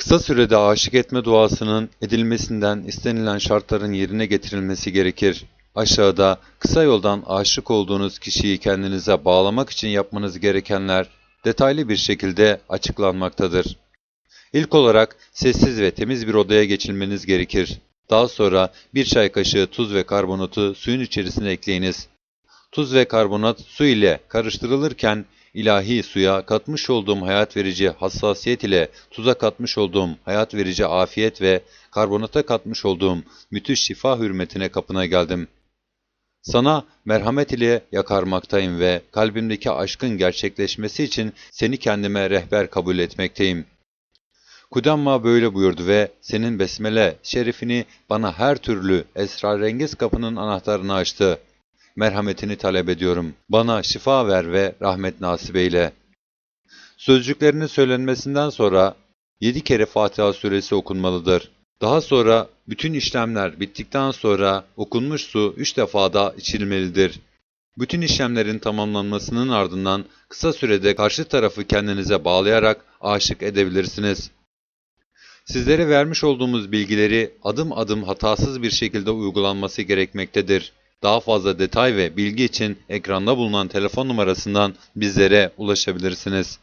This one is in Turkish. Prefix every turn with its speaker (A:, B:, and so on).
A: Kısa sürede aşık etme duasının edilmesinden istenilen şartların yerine getirilmesi gerekir. Aşağıda kısa yoldan aşık olduğunuz kişiyi kendinize bağlamak için yapmanız gerekenler detaylı bir şekilde açıklanmaktadır. İlk olarak sessiz ve temiz bir odaya geçilmeniz gerekir. Daha sonra bir çay kaşığı tuz ve karbonatı suyun içerisine ekleyiniz. Tuz ve karbonat su ile karıştırılırken ilahi suya katmış olduğum hayat verici hassasiyet ile tuza katmış olduğum hayat verici afiyet ve karbonata katmış olduğum müthiş şifa hürmetine kapına geldim. Sana merhamet ile yakarmaktayım ve kalbimdeki aşkın gerçekleşmesi için seni kendime rehber kabul etmekteyim. Kudamma böyle buyurdu ve senin besmele şerifini bana her türlü esrarengiz kapının anahtarını açtı. Merhametini talep ediyorum. Bana şifa ver ve rahmet nasip eyle. Sözcüklerinin söylenmesinden sonra yedi kere Fatiha suresi okunmalıdır. Daha sonra bütün işlemler bittikten sonra okunmuş su üç defa da içilmelidir. Bütün işlemlerin tamamlanmasının ardından kısa sürede karşı tarafı kendinize bağlayarak aşık edebilirsiniz. Sizlere vermiş olduğumuz bilgileri adım adım hatasız bir şekilde uygulanması gerekmektedir. Daha fazla detay ve bilgi için ekranda bulunan telefon numarasından bizlere ulaşabilirsiniz.